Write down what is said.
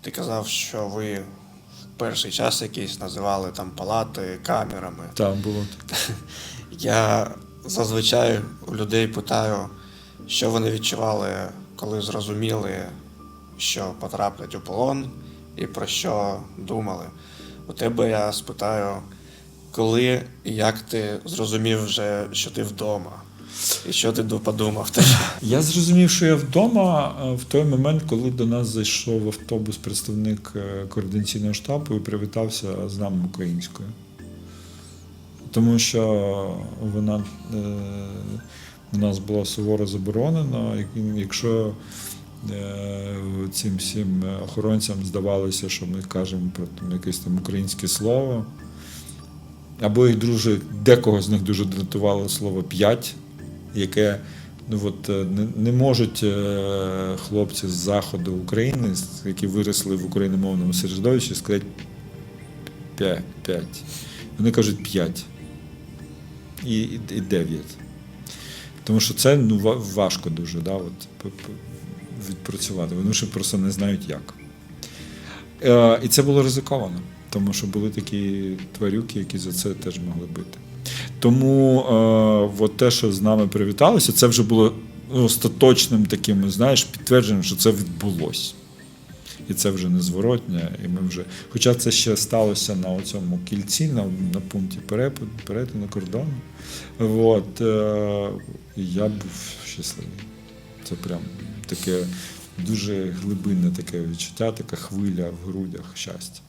Ти казав, що ви в перший час якийсь називали там палати камерами. Там було. Я зазвичай у людей питаю, що вони відчували, коли зрозуміли, що потраплять у полон, і про що думали. У тебе я спитаю, коли і як ти зрозумів вже, що ти вдома, і що ти подумав тоді. Я зрозумів, що я вдома в той момент, коли до нас зайшов автобус представник е, координаційного штабу і привітався з нами українською. Тому що вона е, у нас була суворо заборонена. Якщо е, цим всім охоронцям здавалося, що ми кажемо про там, якесь там українське слово, або їх дуже, декого з них дуже дратувало слово п'ять, яке ну, от, е, не, не можуть е, хлопці з заходу України, які виросли в україномовному середовищі, сказати п'ять. Вони кажуть п'ять і, і, дев'ять. Тому що це ну, важко дуже да, от, відпрацювати. Вони ще просто не знають як. Е, і це було ризиковано, тому що були такі тварюки, які за це теж могли бити. Тому е, от те, що з нами привіталося, це вже було остаточним таким, знаєш, підтвердженням, що це відбулося. І це вже незворотня. І ми вже, хоча це ще сталося на цьому кільці, на, на пункті перетину кордону. От, е, я був щасливий. Це прям таке дуже глибинне таке відчуття, така хвиля в грудях щастя.